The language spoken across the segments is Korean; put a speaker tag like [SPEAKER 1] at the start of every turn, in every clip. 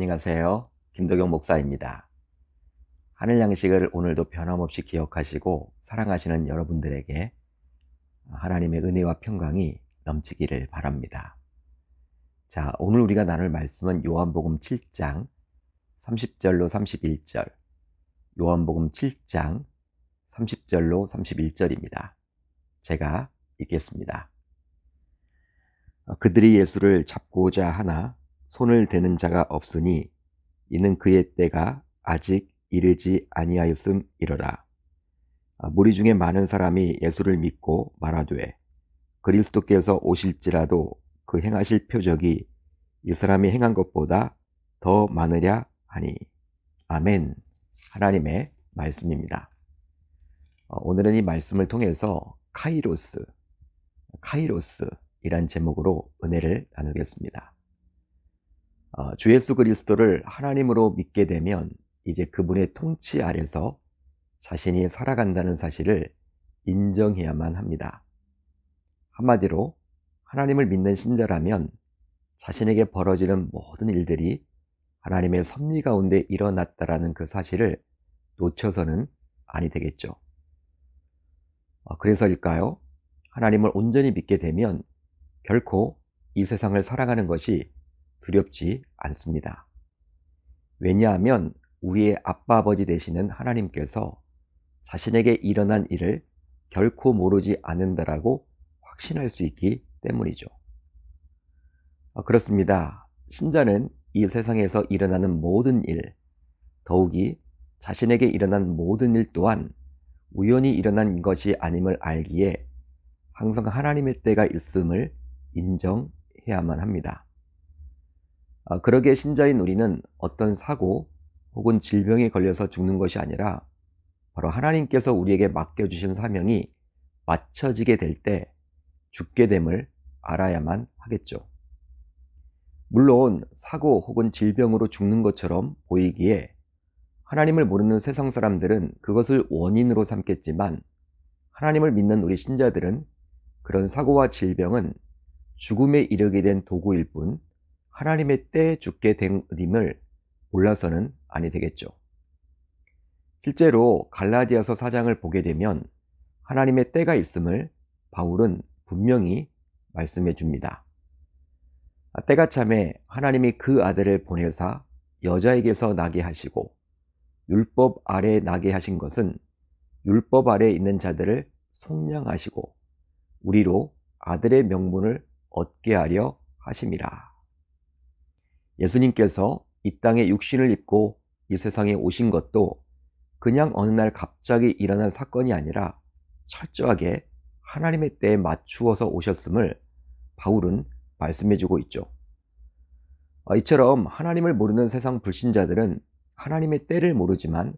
[SPEAKER 1] 안녕하세요. 김도경 목사입니다. 하늘 양식을 오늘도 변함없이 기억하시고 사랑하시는 여러분들에게 하나님의 은혜와 평강이 넘치기를 바랍니다. 자, 오늘 우리가 나눌 말씀은 요한복음 7장 30절로 31절, 요한복음 7장 30절로 31절입니다. 제가 읽겠습니다. 그들이 예수를 잡고자 하나 손을 대는 자가 없으니 이는 그의 때가 아직 이르지 아니하였음 이러라. 아, 무리 중에 많은 사람이 예수를 믿고 말하되 그리스도께서 오실지라도 그 행하실 표적이 이 사람이 행한 것보다 더 많으랴 하니 아멘 하나님의 말씀입니다. 어, 오늘은 이 말씀을 통해서 카이로스 카이로스이란 제목으로 은혜를 나누겠습니다. 어, 주 예수 그리스도를 하나님으로 믿게 되면 이제 그분의 통치 아래서 자신이 살아간다는 사실을 인정해야만 합니다. 한마디로 하나님을 믿는 신자라면 자신에게 벌어지는 모든 일들이 하나님의 섭리 가운데 일어났다라는 그 사실을 놓쳐서는 아니 되겠죠. 어, 그래서일까요? 하나님을 온전히 믿게 되면 결코 이 세상을 살아가는 것이 두렵지 않습니다. 왜냐하면 우리의 아빠 아버지 되시는 하나님께서 자신에게 일어난 일을 결코 모르지 않는다라고 확신할 수 있기 때문이죠. 어, 그렇습니다. 신자는 이 세상에서 일어나는 모든 일, 더욱이 자신에게 일어난 모든 일 또한 우연히 일어난 것이 아님을 알기에 항상 하나님의 때가 있음을 인정해야만 합니다. 아, 그러게 신자인 우리는 어떤 사고 혹은 질병에 걸려서 죽는 것이 아니라 바로 하나님께서 우리에게 맡겨주신 사명이 맞춰지게 될 때 죽게 됨을 알아야만 하겠죠. 물론 사고 혹은 질병으로 죽는 것처럼 보이기에 하나님을 모르는 세상 사람들은 그것을 원인으로 삼겠지만 하나님을 믿는 우리 신자들은 그런 사고와 질병은 죽음에 이르게 된 도구일 뿐 하나님의 때에 죽게 된임을 몰라서는 아니 되겠죠. 실제로 갈라디아서 사장을 보게 되면 하나님의 때가 있음을 바울은 분명히 말씀해 줍니다. 때가 참에 하나님이 그 아들을 보내사 여자에게서 나게 하시고 율법 아래 나게 하신 것은 율법 아래 있는 자들을 속량하시고 우리로 아들의 명분을 얻게 하려 하심이라. 예수님께서 이 땅에 육신을 입고 이 세상에 오신 것도 그냥 어느 날 갑자기 일어난 사건이 아니라 철저하게 하나님의 때에 맞추어서 오셨음을 바울은 말씀해주고 있죠. 어, 이처럼 하나님을 모르는 세상 불신자들은 하나님의 때를 모르지만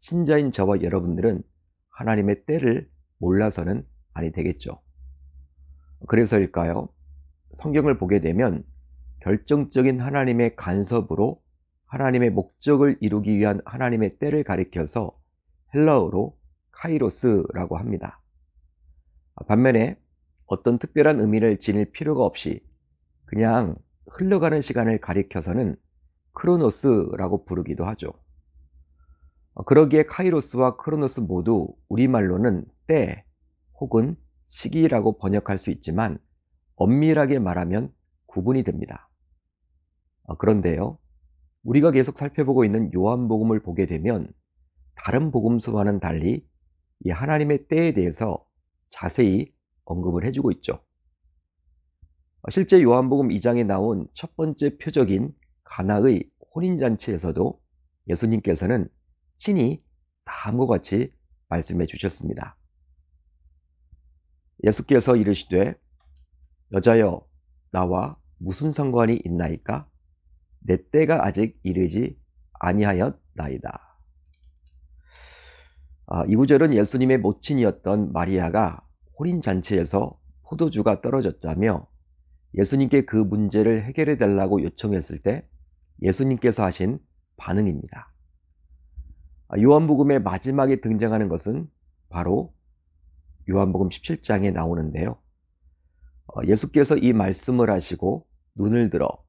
[SPEAKER 1] 신자인 저와 여러분들은 하나님의 때를 몰라서는 아니 되겠죠. 그래서일까요? 성경을 보게 되면 결정적인 하나님의 간섭으로 하나님의 목적을 이루기 위한 하나님의 때를 가리켜서 헬라어로 카이로스라고 합니다. 반면에 어떤 특별한 의미를 지닐 필요가 없이 그냥 흘러가는 시간을 가리켜서는 크로노스라고 부르기도 하죠. 그러기에 카이로스와 크로노스 모두 우리말로는 때 혹은 시기라고 번역할 수 있지만 엄밀하게 말하면 구분이 됩니다. 아, 그런데요, 우리가 계속 살펴보고 있는 요한복음을 보게 되면 다른 복음서와는 달리 이 하나님의 때에 대해서 자세히 언급을 해주고 있죠. 아, 실제 요한복음 2장에 나온 첫 번째 표적인 가나의 혼인잔치에서도 예수님께서는 친히 다음과 같이 말씀해 주셨습니다. 예수께서 이르시되 여자여 나와 무슨 상관이 있나이까? 내 때가 아직 이르지 아니하였나이다. 아, 이 구절은 예수님의 모친이었던 마리아가 혼인잔치에서 포도주가 떨어졌다며 예수님께 그 문제를 해결해 달라고 요청했을 때 예수님께서 하신 반응입니다. 아, 요한복음의 마지막에 등장하는 것은 바로 요한복음 17장에 나오는데요. 어, 예수께서 이 말씀을 하시고 눈을 들어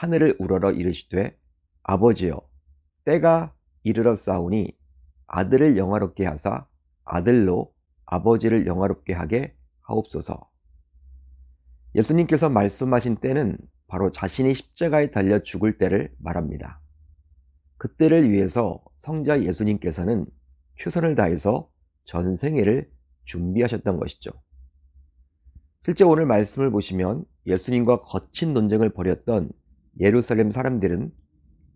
[SPEAKER 1] 하늘을 우러러 이르시되 아버지여 때가 이르러 싸우니 아들을 영화롭게 하사 아들로 아버지를 영화롭게 하게 하옵소서. 예수님께서 말씀하신 때는 바로 자신이 십자가에 달려 죽을 때를 말합니다. 그때를 위해서 성자 예수님께서는 최선을 다해서 전생애를 준비하셨던 것이죠. 실제 오늘 말씀을 보시면 예수님과 거친 논쟁을 벌였던 예루살렘 사람들은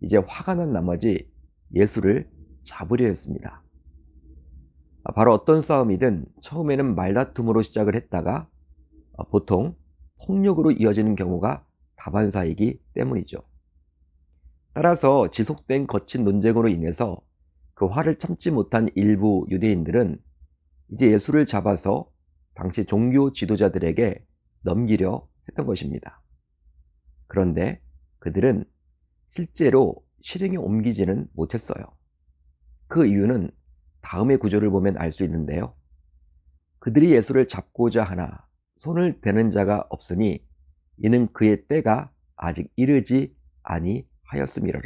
[SPEAKER 1] 이제 화가 난 나머지 예수를 잡으려 했습니다. 바로 어떤 싸움이든 처음에는 말다툼으로 시작을 했다가 보통 폭력으로 이어지는 경우가 다반사이기 때문이죠. 따라서 지속된 거친 논쟁으로 인해서 그 화를 참지 못한 일부 유대인들은 이제 예수를 잡아서 당시 종교 지도자들에게 넘기려 했던 것입니다. 그런데 그들은 실제로 실행에 옮기지는 못했어요. 그 이유는 다음의 구조를 보면 알 수 있는데요. 그들이 예수를 잡고자 하나 손을 대는 자가 없으니 이는 그의 때가 아직 이르지 아니하였음이라.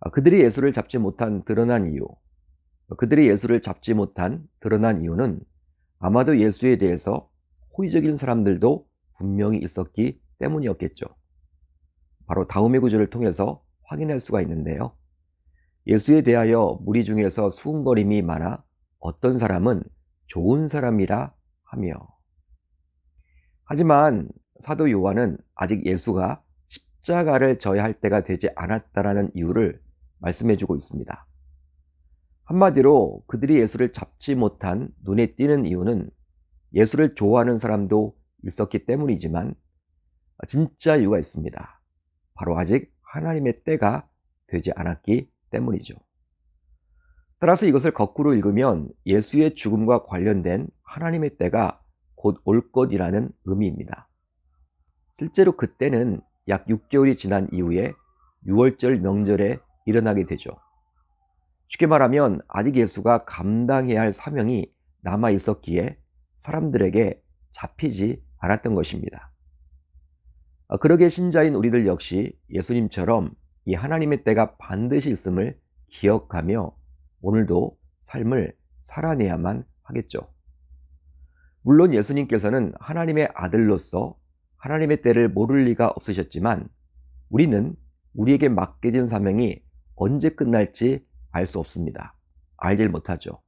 [SPEAKER 1] 아, 그들이 예수를 잡지 못한 드러난 이유, 그들이 예수를 잡지 못한 드러난 이유는 아마도 예수에 대해서 호의적인 사람들도 분명히 있었기 때문이었겠죠. 바로 다음의 구절을 통해서 확인할 수가 있는데요. 예수에 대하여 무리 중에서 수군거림이 많아 어떤 사람은 좋은 사람이라 하며 하지만 사도 요한은 아직 예수가 십자가를 져야 할 때가 되지 않았다라는 이유를 말씀해 주고 있습니다. 한마디로 그들이 예수를 잡지 못한 눈에 띄는 이유는 예수를 좋아하는 사람도 있었기 때문이지만 진짜 이유가 있습니다. 바로 아직 하나님의 때가 되지 않았기 때문이죠. 따라서 이것을 거꾸로 읽으면 예수의 죽음과 관련된 하나님의 때가 곧 올 것이라는 의미입니다. 실제로 그때는 약 6개월이 지난 이후에 6월절 명절에 일어나게 되죠. 쉽게 말하면 아직 예수가 감당해야 할 사명이 남아 있었기에 사람들에게 잡히지 않았던 것입니다. 아, 그러게 신자인 우리들 역시 예수님처럼 이 하나님의 때가 반드시 있음을 기억하며 오늘도 삶을 살아내야만 하겠죠. 물론 예수님께서는 하나님의 아들로서 하나님의 때를 모를 리가 없으셨지만 우리는 우리에게 맡겨진 사명이 언제 끝날지 알 수 없습니다. 알질 못하죠.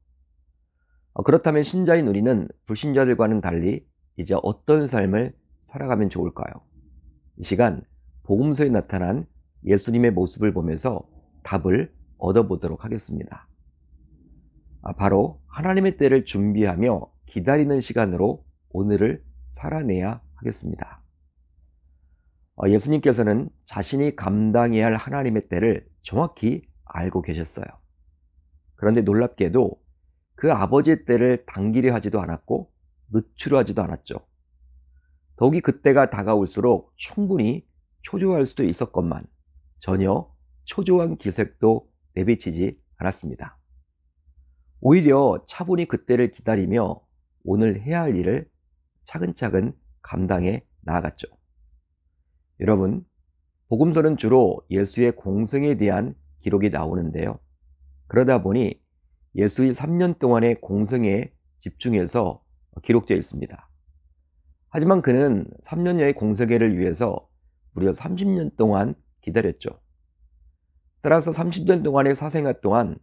[SPEAKER 1] 어, 그렇다면 신자인 우리는 불신자들과는 달리 이제 어떤 삶을 살아가면 좋을까요? 이 시간 복음서에 나타난 예수님의 모습을 보면서 답을 얻어보도록 하겠습니다. 아, 바로 하나님의 때를 준비하며 기다리는 시간으로 오늘을 살아내야 하겠습니다. 어, 예수님께서는 자신이 감당해야 할 하나님의 때를 정확히 알고 계셨어요. 그런데 놀랍게도 그 아버지의 때를 당기려 하지도 않았고 늦추려 하지도 않았죠. 더욱이 그때가 다가올수록 충분히 초조할 수도 있었건만 전혀 초조한 기색도 내비치지 않았습니다. 오히려 차분히 그때를 기다리며 오늘 해야 할 일을 차근차근 감당해 나아갔죠. 여러분, 복음서는 주로 예수의 공생에 대한 기록이 나오는데요. 그러다 보니 예수의 3년 동안의 공생에 집중해서 기록되어 있습니다. 하지만 그는 3년여의 공생애를 위해서 무려 30년 동안 기다렸죠. 따라서 30년 동안의 사생활 동안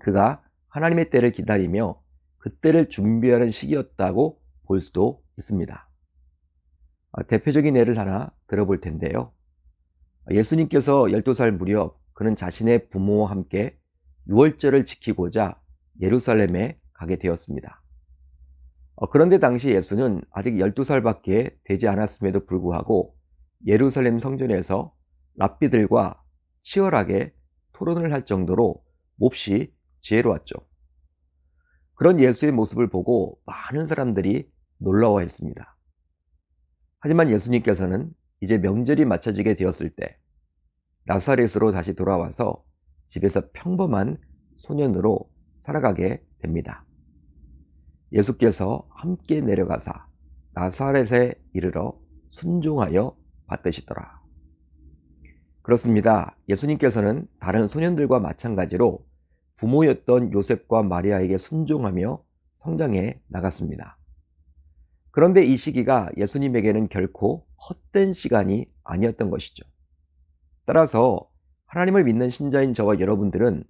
[SPEAKER 1] 그가 하나님의 때를 기다리며 그때를 준비하는 시기였다고 볼 수도 있습니다. 아, 대표적인 예를 하나 들어볼 텐데요. 예수님께서 12살 무렵 그는 자신의 부모와 함께 6월절을 지키고자 예루살렘에 가게 되었습니다. 어, 그런데 당시 예수는 아직 12살밖에 되지 않았음에도 불구하고 예루살렘 성전에서 랍비들과 치열하게 토론을 할 정도로 몹시 지혜로웠죠. 그런 예수의 모습을 보고 많은 사람들이 놀라워했습니다. 하지만 예수님께서는 이제 명절이 맞춰지게 되었을 때 나사렛으로 다시 돌아와서 집에서 평범한 소년으로 살아가게 됩니다. 예수께서 함께 내려가사 나사렛에 이르러 순종하여 받으시더라. 그렇습니다. 예수님께서는 다른 소년들과 마찬가지로 부모였던 요셉과 마리아에게 순종하며 성장해 나갔습니다. 그런데 이 시기가 예수님에게는 결코 헛된 시간이 아니었던 것이죠. 따라서 하나님을 믿는 신자인 저와 여러분들은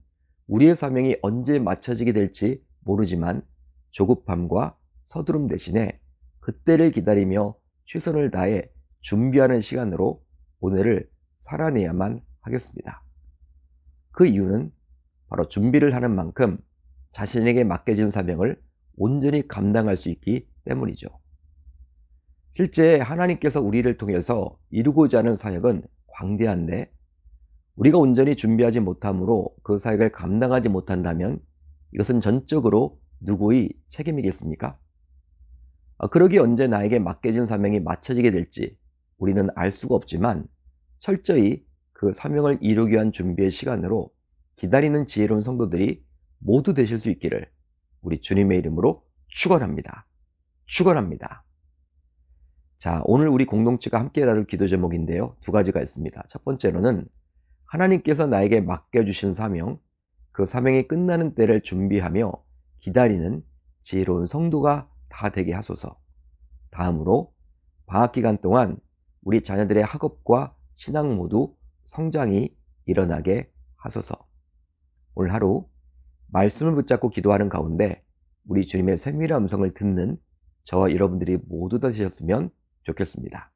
[SPEAKER 1] 우리의 사명이 언제 맞춰지게 될지 모르지만 조급함과 서두름 대신에 그때를 기다리며 최선을 다해 준비하는 시간으로 오늘을 살아내야만 하겠습니다. 그 이유는 바로 준비를 하는 만큼 자신에게 맡겨진 사명을 온전히 감당할 수 있기 때문이죠. 실제 하나님께서 우리를 통해서 이루고자 하는 사역은 광대한데 우리가 온전히 준비하지 못함으로 그 사역을 감당하지 못한다면 이것은 전적으로 누구의 책임이겠습니까? 아, 그러기 언제 나에게 맡겨진 사명이 맞춰지게 될지 우리는 알 수가 없지만 철저히 그 사명을 이루기 위한 준비의 시간으로 기다리는 지혜로운 성도들이 모두 되실 수 있기를 우리 주님의 이름으로 축원합니다. 축원합니다. 자, 오늘 우리 공동체가 함께 다룰 기도 제목인데요. 두 가지가 있습니다. 첫 번째로는 하나님께서 나에게 맡겨주신 사명, 그 사명이 끝나는 때를 준비하며 기다리는 지혜로운 성도가 다 되게 하소서. 다음으로 방학 기간 동안 우리 자녀들의 학업과 신앙 모두 성장이 일어나게 하소서. 오늘 하루 말씀을 붙잡고 기도하는 가운데 우리 주님의 세밀한 음성을 듣는 저와 여러분들이 모두 되셨으면 좋겠습니다.